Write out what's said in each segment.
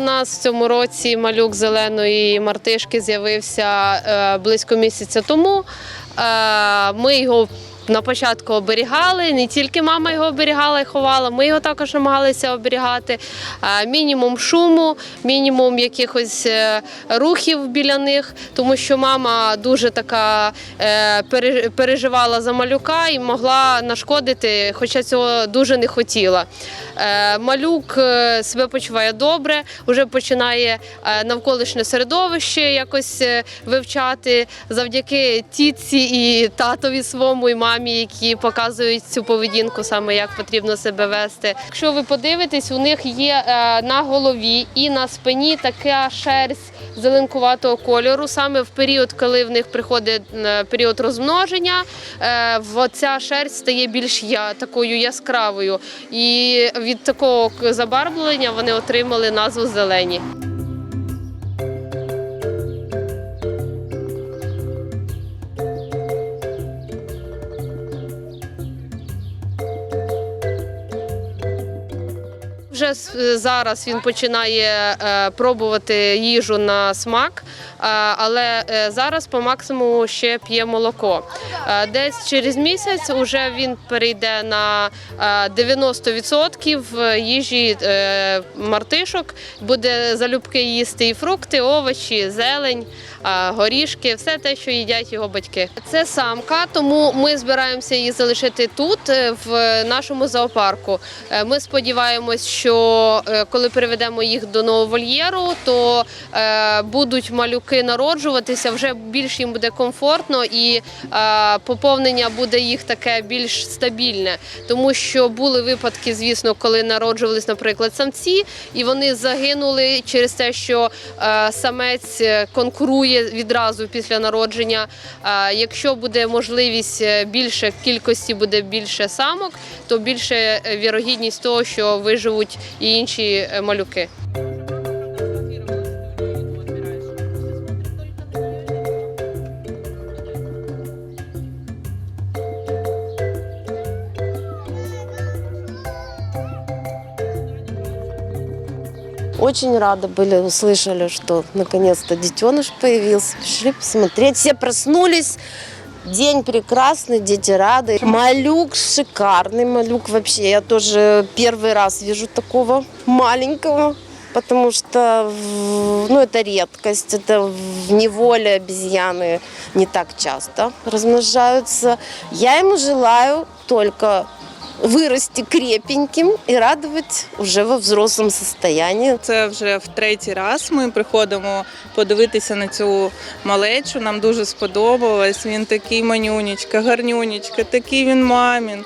нас в цьому році малюк зеленої мартишки з'явився е, близько місяця тому. Е, Ми його на початку оберігали, не тільки мама його оберігала і ховала, ми його також намагалися оберігати. Мінімум шуму, мінімум якихось е, рухів біля них, тому що мама дуже така е, переживала за малюка і могла нашкодити, хоча цього дуже не хотіла. Е, Малюк себе почуває добре, вже починає навколишнє середовище якось вивчати завдяки тітці і татові своєму і мамі, які показують цю поведінку, саме як потрібно себе вести. Якщо ви подивитесь, у них є е, на голові і на спині така шерсть зеленкуватого кольору. Саме в період, коли в них приходить е, період розмноження, е, ця шерсть стає більш такою яскравою. І від такого забарвлення вони отримали назву зелені. Вже зараз він починає е, пробувати їжу на смак, е, але е, зараз по максимуму ще п'є молоко. Е, Десь через місяць вже він перейде на е, 90% їжі е, мартишок, буде залюбки їсти і фрукти, овочі, зелень, е, горішки, все те, що їдять його батьки. Це самка, тому ми збираємося її залишити тут, е, в нашому зоопарку. Е, Ми сподіваємось, що е, коли переведемо їх до нового вольєру, то е, будуть малюки народжуватися, вже більш їм буде комфортно і е, поповнення буде їх таке більш стабільне. Тому що були випадки, звісно, коли народжувались, наприклад, самці, і вони загинули через те, що самець конкурує відразу після народження. Якщо буде можливість більше кількості буде більше самок, то більше вірогідність того, що виживуть і інші е, малюки. Очень рады были, услышали, что наконец-то детеныш появился. Пришли посмотреть, все проснулись. День прекрасный, дети рады. Малюк шикарный, малюк вообще. Я тоже первый раз вижу такого маленького, потому что в- ну, это редкость. Это в неволе обезьяны не так часто размножаются. Я ему желаю только вырасти крепеньким и радовать уже во взрослом состоянии. Це вже в третій раз ми приходимо подивитися на цю малечу. Нам дуже сподобалось. Він такий манюнічка, гарнюнічка, такий він мамін.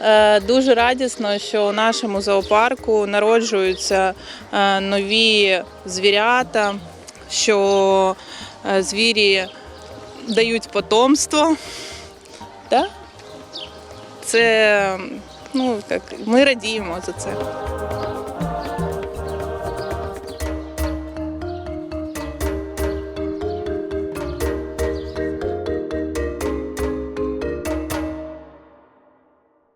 Е, Дуже радісно, що у нашому зоопарку народжуються е, нові звірята, що е, звірі дають потомство. Да? Це ну, так, ми радіємо за це.